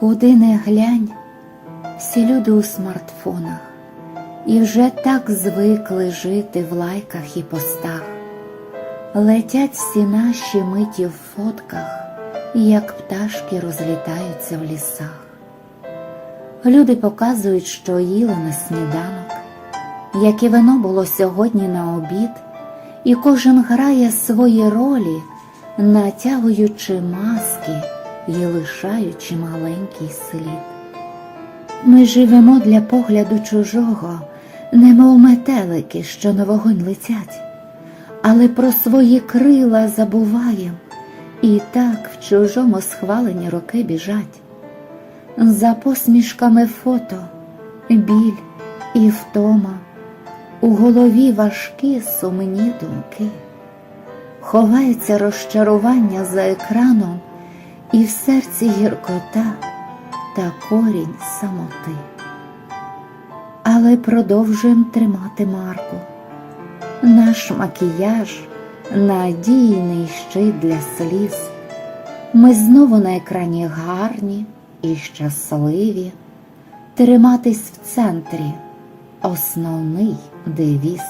Куди не глянь, всі люди у смартфонах і вже так звикли жити в лайках і постах. Летять всі наші миті в фотках, як пташки розлітаються в лісах. Люди показують, що їли на сніданок, яке вино було сьогодні на обід, і кожен грає свої ролі, натягуючи маски і лишаючи маленький слід. Ми живемо для погляду чужого, немов метелики, що на вогонь летять, але про свої крила забуваєм, і так в чужому схвалені роки біжать. За посмішками фото, біль і втома, у голові важкі сумні думки, ховається розчарування за екраном, і в серці гіркота та корінь самоти. Але продовжуємо тримати марку. Наш макіяж надійний щит для сліз. Ми знову на екрані гарні і щасливі. Триматись в центрі основний девіз.